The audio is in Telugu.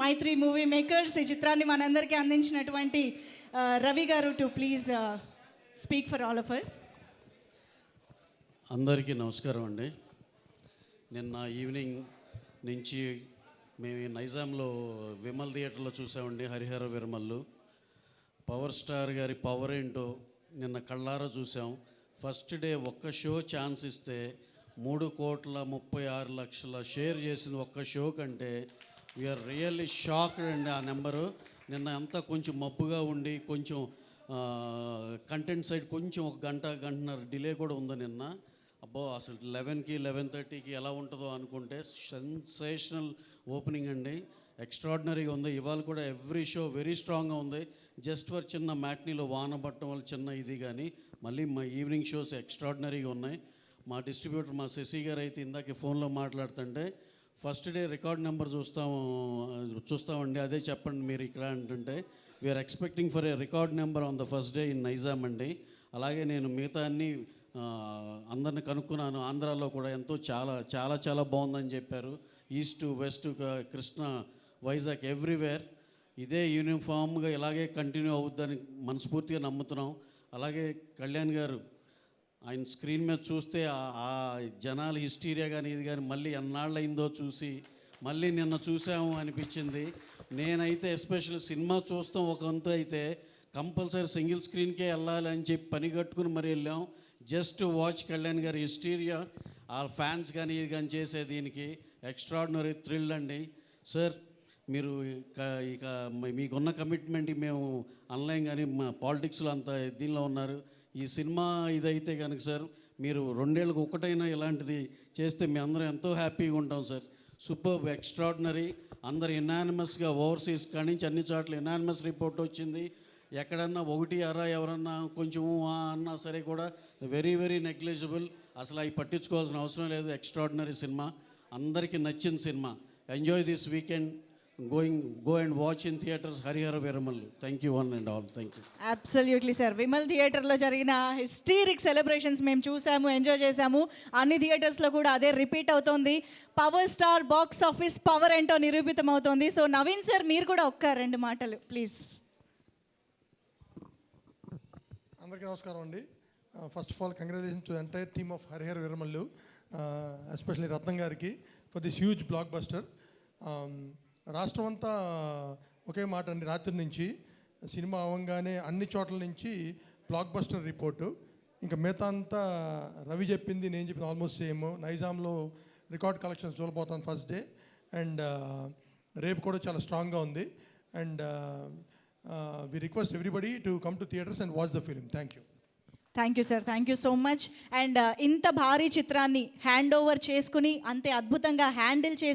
మైత్రి మూవీ మేకర్స్ ఈ చిత్రాన్ని మనందరికీ అందించినటువంటి రవి గారు to please speak for all of us అందరికీ నమస్కారం అండి. నిన్న ఈవినింగ్ నుంచి మేము నైజాంలో విమల్ థియేటర్లో చూసామండి హరిహర విరమల్లు పవర్ స్టార్ గారి పవర్ ఏంటో నిన్న కళ్ళారా చూసాం. ఫస్ట్ డే ఒక్క షో ఛాన్స్ ఇస్తే మూడు కోట్ల ముప్పై ఆరు లక్షల షేర్ చేసింది ఒక్క షో కంటే వీఆర్ రియల్లీ షాక్డ్ అండి ఆ నెంబరు. నిన్న అంతా కొంచెం మబ్బుగా ఉండి కొంచెం కంటెంట్ సైడ్ కొంచెం ఒక గంట గంటన్నర డిలే కూడా ఉంది నిన్న. అబ్బో అసలు లెవెన్కి లెవెన్ థర్టీకి ఎలా ఉంటుందో అనుకుంటే సెన్సేషనల్ ఓపెనింగ్ అండి. ఎక్స్ట్రాడినరీగా ఉంది. ఇవాళ కూడా ఎవ్రీ షో వెరీ స్ట్రాంగ్గా ఉంది. జస్ట్ ఫర్ చిన్న మ్యాట్నీలో వాన పట్టడం వల్ల చిన్న ఇది కానీ మళ్ళీ మా ఈవినింగ్ షోస్ ఎక్స్ట్రాడినరీగా ఉన్నాయి. మా డిస్ట్రిబ్యూటర్ మా శశి గారు అయితే ఇందాక ఫోన్లో మాట్లాడుతుంటే ఫస్ట్ డే రికార్డ్ నెంబర్ చూస్తాము చూస్తామండి. అదే చెప్పండి మీరు ఇక్కడ అంటుంటే we're expecting for a record number on the first day in Nizam అండి. అలాగే నేను మిగతా అన్ని అందరిని కనుక్కున్నాను. ఆంధ్రాలో కూడా ఎంతో చాలా చాలా చాలా బాగుందని చెప్పారు. East west Krishna Vizag everywhere. ఇదే యూనిఫామ్గా ఇలాగే కంటిన్యూ అవుద్దని మనస్ఫూర్తిగా నమ్ముతున్నాం. అలాగే కళ్యాణ్ గారు ఆయన స్క్రీన్ మీద చూస్తే ఆ- జనాలు జనాల హిస్టీరియా కానీ ఇది కానీ మళ్ళీ ఎన్నాళ్ళయిందో చూసి మళ్ళీ నిన్న చూసాము అనిపించింది. నేనైతే ఎస్పెషల్ సినిమా చూస్తాం ఒక అయితే కంపల్సరీ సింగిల్ స్క్రీన్కే వెళ్ళాలి అని చెప్పి పని కట్టుకుని మరి వెళ్ళాం. జస్ట్ వాచ్ కళ్యాణ్ గారి హిస్టీరియా ఆ ఫ్యాన్స్ కానీ ఇది కానీ చేసే దీనికి ఎక్స్ట్రాడినరీ థ్రిల్ అండి. సార్ మీరు ఇక ఇక మీకున్న కమిట్మెంట్ మేము ఆన్లైన్ కానీ మా పాలిటిక్స్లో అంత దీనిలో ఉన్నారు. ఈ సినిమా ఇదైతే కనుక సార్ మీరు రెండేళ్ళకి ఒకటైనా ఇలాంటిది చేస్తే మేము అందరం ఎంతో హ్యాపీగా ఉంటాం సార్. సూపర్ ఎక్స్ట్రాడినరీ అందరు ఎనానిమస్గా ఓవర్సీస్ కాడి నుంచి అన్ని చోట్ల ఎనానిమస్ రిపోర్ట్ వచ్చింది. ఎక్కడన్నా ఒకటి అరా ఎవరన్నా కొంచెం అన్నా సరే కూడా వెరీ వెరీ నెగ్లిజిబుల్ అసలు అవి పట్టించుకోవాల్సిన అవసరం లేదు ఎక్స్ట్రాడినరీ సినిమా. అందరికీ నచ్చిన cinema. Enjoy this weekend going go and watch in theatres Harihara Veeramallu thank you one and all thank you absolutely sir Vimal థియేటర్లో జరిగిన హిస్టీరిక్ సెలబ్రేషన్స్ మేము చూసాము ఎంజాయ్ చేసాము అన్ని థియేటర్స్లో కూడా అదే రిపీట్ అవుతోంది. Power star box office power ఏంటో నిరూపితం అవుతోంది సో నవీన్ సార్ మీరు కూడా ఒక్క రెండు మాటలు ప్లీజ్ అందరికీ నమస్కారం అండి. First of all congratulation to entire team of Harihara Veeramallu especially Ratnam గారికి for this huge blockbuster రాష్ట్రం అంతా ఒకే మాట అండి. రాత్రి నుంచి సినిమా అవ్వగానే అన్ని చోట్ల నుంచి బ్లాక్ బస్టర్ రిపోర్టు. ఇంకా మిగతా అంతా రవి చెప్పింది నేను చెప్పింది ఆల్మోస్ట్ సేమ్. నైజాంలో రికార్డ్ కలెక్షన్స్ చూడబోతాను ఫస్ట్ డే. అండ్ రేపు కూడా చాలా స్ట్రాంగ్గా ఉంది. And we request everybody to come to theatres and watch the film. Thank you. Thank you sir thank you so much and ఇంత భారీ చిత్రాన్ని హ్యాండ్ ఓవర్ చేసుకుని అంతే అద్భుతంగా హ్యాండిల్ చేసి